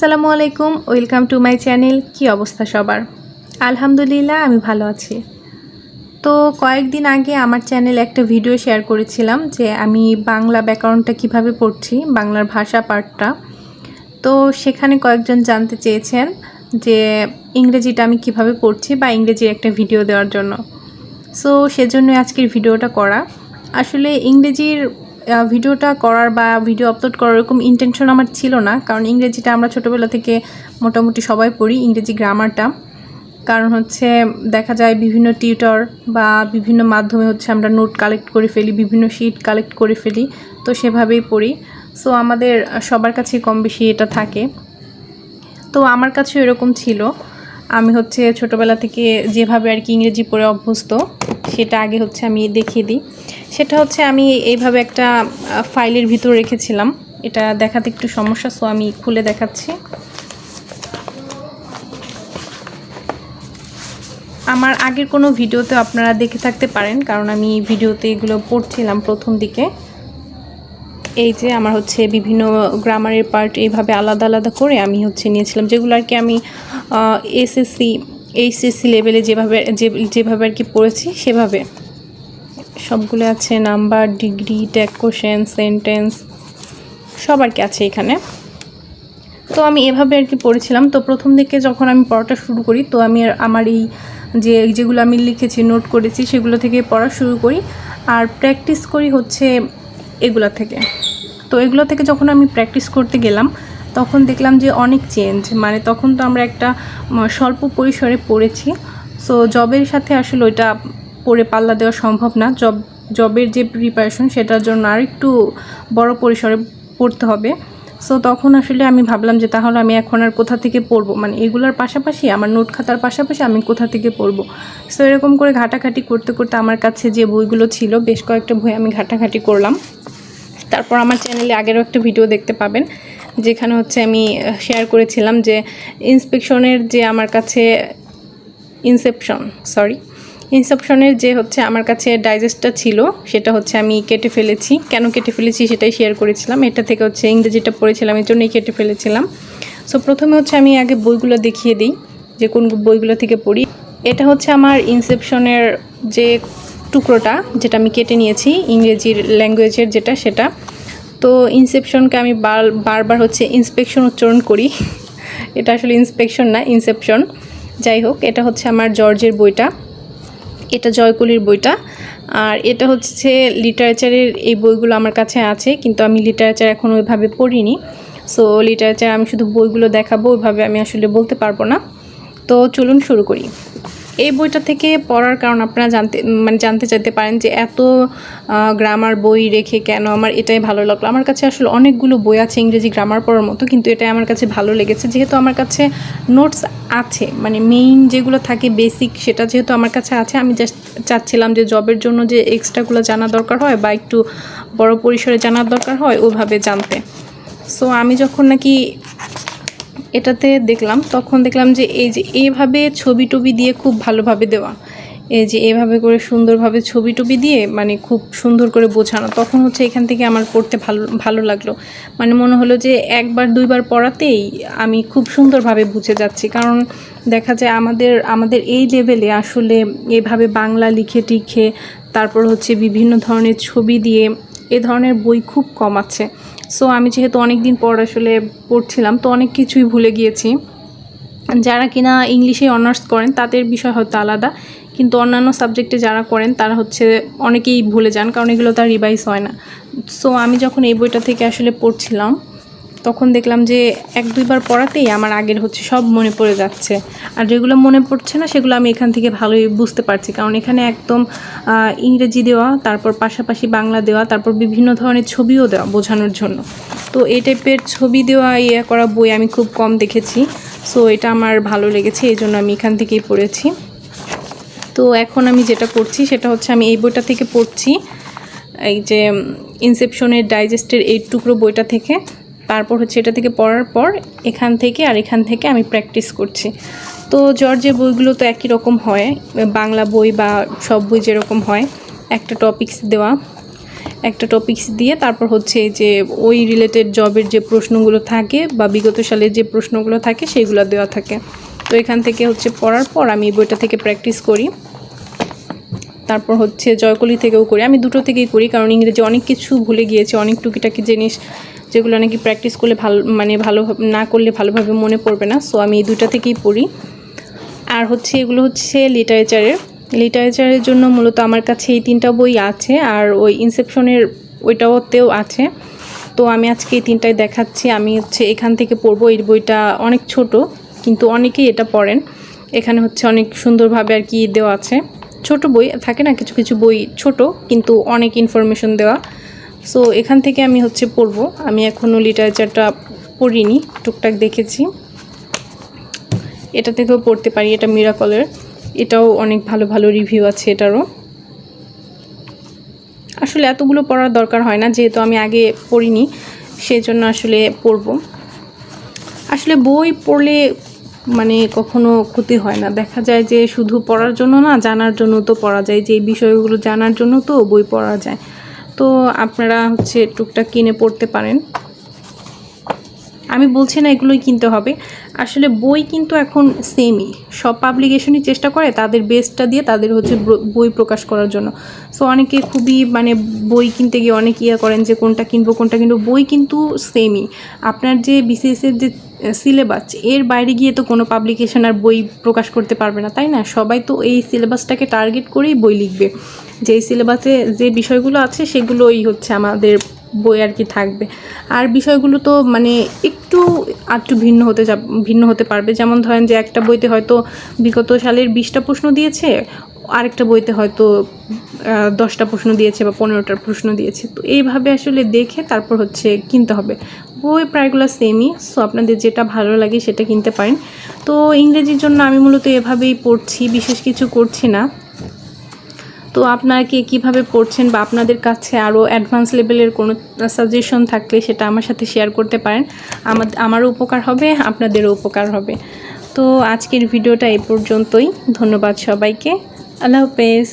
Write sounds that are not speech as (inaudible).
আসসালামু আলাইকুম, welcome to my channel. কি অবস্থা সবার? আলহামদুলিল্লাহ, আমি ভালো আছি। তো কয়েকদিন আগে আমার চ্যানেলে একটা ভিডিও শেয়ার করেছিলাম যে আমি বাংলা ব্যাকরণটা কীভাবে পড়ছি, বাংলার ভাষা পাঠটা। তো সেখানে কয়েকজন জানতে চেয়েছেন যে ইংরেজিটা আমি কীভাবে পড়ছি বা ইংরেজির একটা ভিডিও দেওয়ার জন্য। সো সেজন্য আজকের ভিডিওটা করা। আসলে ইংরেজির ভিডিওটা করার বা ভিডিও আপলোড করার এরকম ইন্টেনশন আমার ছিল না। কারণ ইংরেজিটা আমরা ছোটোবেলা থেকে মোটামুটি সবাই পড়ি, ইংরেজি গ্রামারটা কারণ হচ্ছে দেখা যায় বিভিন্ন টিউটর বা বিভিন্ন মাধ্যমে হচ্ছে আমরা নোট কালেক্ট করে ফেলি, বিভিন্ন শিট কালেক্ট করে ফেলি, তো সেভাবেই পড়ি। সো আমাদের সবার কাছে কম বেশি এটা থাকে। তো আমার কাছেও এরকম ছিল। আমি হচ্ছে ছোটোবেলা থেকে যেভাবে আর কি ইংরেজি পড়ে অভ্যস্ত, সেটা আগে হচ্ছে আমি দেখিয়ে দিই। সেটা হচ্ছে আমি এইভাবে একটা ফাইলের ভিতর রেখেছিলাম। এটা দেখাতে একটু সমস্যা সো আমি খুলে দেখাচ্ছি। আমার আগের কোনো ভিডিওতে আপনারা দেখে থাকতে পারেন, কারণ আমি ভিডিওতে এগুলো পড়ছিলাম প্রথম দিকে। এই যে আমার হচ্ছে বিভিন্ন গ্রামারের পার্ট এইভাবে আলাদা আলাদা করে আমি হচ্ছে নিয়েছিলাম, যেগুলো আর কি আমি এসএসসি এইচএসসি লেভেলে যেভাবে যেভাবে আর কি পড়েছি সেভাবে। সবগুলো আছে number degree tag question sentence সব আর কি আছে এখানে। তো আমি এভাবে আর কি পড়েছিলাম। তো প্রথম দিকে যখন আমি পড়াটা শুরু করি, তো আমি আমার এই যে, যেগুলো আমি লিখেছি নোট করেছি, সেগুলো থেকে পড়া শুরু করি। আর প্র্যাকটিস করি হচ্ছে এগুলো থেকে। তো এগুলো থেকে যখন আমি প্র্যাকটিস করতে গেলাম, তখন দেখলাম যে অনেক চেঞ্জ মানে তখন তো আমরা একটা স্বল্প পরিসরে পড়েছি। সো জবের সাথে আসলে ওইটা পড়ে পাল্লা দেওয়া সম্ভব না। জব জবের যে প্রিপারেশন সেটার জন্য আর একটু বড় পরিসরে পড়তে হবে। সো তখন আসলে আমি ভাবলাম যে তাহলে আমি এখন আর কোথা থেকে পড়ব? মানে এগুলোর পাশাপাশি, আমার নোট খাতার পাশাপাশি আমি কোথা থেকে পড়ব? সো এরকম করে ঘাটাঘাটি করতে করতে আমার কাছে যে বইগুলো ছিল, বেশ কয়েকটা বই আমি ঘাটাঘাটি করলাম। তারপর আমার চ্যানেলে আগেরও একটা ভিডিও দেখতে পাবেন, যেখানে হচ্ছে আমি শেয়ার করেছিলাম যে ইন্সপেকশনের যে আমার কাছে ইনসেপশন সরি ইনসেপশনের যে হচ্ছে আমার কাছে ডাইজেস্টটা ছিল, সেটা হচ্ছে আমি কেটে ফেলেছি। কেন কেটে ফেলেছি সেটাই শেয়ার করেছিলাম। এটা থেকে হচ্ছে ইংরেজিটা পড়েছিলাম এর জন্যই কেটে ফেলেছিলাম। সো প্রথমে হচ্ছে আমি আগে বইগুলো দেখিয়ে দিই, যে কোন বইগুলো থেকে পড়ি। এটা হচ্ছে আমার ইনসেপশনের যে টুকরোটা, যেটা আমি কেটে নিয়েছি, ইংরেজির ল্যাঙ্গুয়েজের যেটা, সেটা। তো ইনসেপশনকে আমি বার, বারবার হচ্ছে ইন্সপেকশন উচ্চারণ করি। (laughs) এটা আসলে ইন্সপেকশন না ইনসেপশন যাই হোক, এটা হচ্ছে আমার জর্জের বইটা। এটা জয়কলির বইটা। আর এটা হচ্ছে লিটারেচারের এই বইগুলো আমার কাছে আছে, কিন্তু আমি লিটারেচার এখন ওইভাবে পড়িনি। সো লিটারেচার আমি শুধু বইগুলো দেখাবো, ওইভাবে আমি আসলে বলতে পারব না। তো চলুন শুরু করি। এই বইটা থেকে পড়ার কারণ আপনারা জানতে মানে জানতে চাইতে পারেন যে এত গ্রামার বই রেখে কেন আমার এটাই ভালো লাগল। আমার কাছে আসলে অনেকগুলো বই আছে ইংরেজি গ্রামার পড়ার মতো, কিন্তু এটাই আমার কাছে ভালো লেগেছে। যেহেতু আমার কাছে নোটস আছে মানে মেইন যেগুলো থাকে বেসিক সেটা যেহেতু আমার কাছে আছে, আমি জাস্ট চাচ্ছিলাম যে জবের জন্য যে এক্সট্রাগুলো জানা দরকার হয় বা একটু বড় পরিসরে জানার দরকার হয়, ওভাবে জানতে। সো আমি যখন নাকি এটাতে দেখলাম, তখন দেখলাম যে এই যে এইভাবে ছবি টবি দিয়ে খুব ভালোভাবে দেওয়া। এই যে এভাবে করে সুন্দরভাবে ছবি টবি দিয়ে মানে খুব সুন্দর করে বোঝানো। তখন হচ্ছে এখান থেকে আমার পড়তে ভালো ভালো লাগল। মানে মনে হলো যে একবার, দুইবার পড়াতেই আমি খুব সুন্দরভাবে বুঝে যাচ্ছি। কারণ দেখা যায় আমাদের আমাদের এই লেভেলে আসলে এভাবে বাংলা লিখে টিখে, তারপর হচ্ছে বিভিন্ন ধরনের ছবি দিয়ে, এ ধরনের বই খুব কম আছে। সো আমি যেহেতু অনেক দিন পর আসলে পড়ছিলাম, তো অনেক কিছুই ভুলে গিয়েছি। যারা কিনা ইংলিশে অনার্স করেন, তাদের বিষয় হয়তো আলাদা। কিন্তু অন্যান্য সাবজেক্টে যারা করেন, তারা হচ্ছে অনেকেই ভুলে যান, কারণ এগুলো তার রিভাইজ হয় না। সো আমি যখন এই বইটা থেকে আসলে পড়ছিলাম তখন দেখলাম যে এক দুইবার পড়াতেই আমার আগের হচ্ছে সব মনে পড়ে যাচ্ছে। আর যেগুলো মনে পড়ছে না, সেগুলো আমি এখান থেকে ভালোই বুঝতে পারছি। কারণ এখানে একদম ইংরেজি দেওয়া, তারপর পাশাপাশি বাংলা দেওয়া, তারপর বিভিন্ন ধরনের ছবিও দেওয়া বোঝানোর জন্য। তো এই টাইপের ছবি দেওয়া ইয়ে করা বই আমি খুব কম দেখেছি। সো এটা আমার ভালো লেগেছে, এই জন্য আমি এখান থেকেই পড়েছি। তো এখন আমি যেটা করছি সেটা হচ্ছে আমি এই বইটা থেকে পড়ছি। এই যে ইনসেপশনের ডাইজেস্টের এই টুকরো বইটা থেকে। তারপর হচ্ছে এটা থেকে পড়ার পর এখান থেকে আর এখান থেকে আমি প্র্যাকটিস করছি। তো জর্জের বইগুলো তো একই রকম হয়, বাংলা বই বা সব বই যেরকম হয়, একটা টপিকস দেওয়া, একটা টপিকস দিয়ে তারপর হচ্ছে যে ওই রিলেটেড জবের যে প্রশ্নগুলো থাকে বা বিগত সালের যে প্রশ্নগুলো থাকে সেগুলো দেওয়া থাকে। তো এখান থেকে হচ্ছে পড়ার পর আমি বইটা থেকে প্র্যাকটিস করি। তারপর হচ্ছে জয়কলি থেকেও করি। আমি দুটো থেকেই করি, কারণ ইংরেজি অনেক কিছু ভুলে গিয়েছি, অনেক টুকিটাকি জিনিস যেগুলো নাকি প্র্যাকটিস করলে ভালো মানে ভালো না করলে ভালোভাবে মনে পড়বে না। সো আমি এই দুটো থেকেই পড়ি। আর হচ্ছে এগুলো হচ্ছে লিটারেচারের লিটারেচারের জন্য মূলত আমার কাছে এই তিনটা বই আছে, আর ওই ইনসেপশনের ওইটাওতেও আছে। তো আমি আজকে এই তিনটাই দেখাচ্ছি। আমি হচ্ছে এখান থেকে পড়ব। এই বইটা অনেক ছোট, কিন্তু অনেকেই এটা পড়েন। এখানে হচ্ছে অনেক সুন্দরভাবে আর কি দেওয়া আছে। ছোট বই, থাকে না কিছু কিছু বই ছোট, কিন্তু অনেক ইনফরমেশন দেওয়া। সো এখান থেকে আমি হচ্ছে পড়ব। আমি এখনও লিটারেচারটা পড়িনি, টুকটাক দেখেছি। এটা থেকেও পড়তে পারি, এটা মিরাকলের এটাও অনেক ভালো ভালো রিভিউ আছে এটারও। আসলে এতগুলো পড়ার দরকার হয় না, যেহেতু আমি আগে পড়িনি সেই জন্য আসলে পড়ব। আসলে বই পড়লে মানে কখনো ক্ষতি হয় না। দেখা যায় যে শুধু পড়ার জন্য না, জানার জন্য তো পড়া যায়। যে বিষয়গুলো জানার জন্য তো বই পড়া যায়। তো আপনারা হচ্ছে টুকটাক কিনে পড়তে পারেন। আমি বলছি না এগুলোই কিনতে হবে। আসলে বই কিন্তু এখন সেমই সব পাবলিকেশনই চেষ্টা করে তাদের বেস্টটা দিয়ে তাদের হচ্ছে বই প্রকাশ করার জন্য। সো অনেকে খুবই মানে বই কিনতে গিয়ে অনেক ইয়ে করেন যে কোনটা কিনবো কোনটা কিনবো। বই কিন্তু সেমই আপনার যে বিসিএসের যে সিলেবাস এর বাইরে গিয়ে তো কোনো পাবলিকেশন আর বই প্রকাশ করতে পারবে না, তাই না? সবাই তো এই সিলেবাসটাকে টার্গেট করেই বই লিখবে। যে সিলেবাসে যে বিষয়গুলো আছে সেগুলোই হচ্ছে আমাদের বই আর কি থাকবে। আর বিষয়গুলো তো মানে একটু আটটু ভিন্ন হতে যা ভিন্ন হতে পারবে। যেমন ধরেন যে একটা বইতে হয়তো বিগত সালের বিশটা প্রশ্ন দিয়েছে, আরেকটা বইতে হয়তো দশটা প্রশ্ন দিয়েছে বা পনেরোটার প্রশ্ন দিয়েছে। তো এইভাবে আসলে দেখে তারপর হচ্ছে কিনতে হবে। বই প্রায়গুলো সেমই সো আপনাদের যেটা ভালো লাগে সেটা কিনতে পারেন। তো ইংরেজির জন্য আমি মূলত এভাবেই পড়ছি, বিশেষ কিছু করছি না। তো আপনারা কে কীভাবে পড়ছেন বা আপনাদের কাছে আরও অ্যাডভান্স লেভেলের কোনো সাজেশন থাকলে সেটা আমার সাথে শেয়ার করতে পারেন। আমার, আমারও উপকার হবে, আপনাদেরও উপকার হবে। তো আজকের ভিডিওটা এই পর্যন্তই। ধন্যবাদ সবাইকে। আল্লাহ হাফেজ।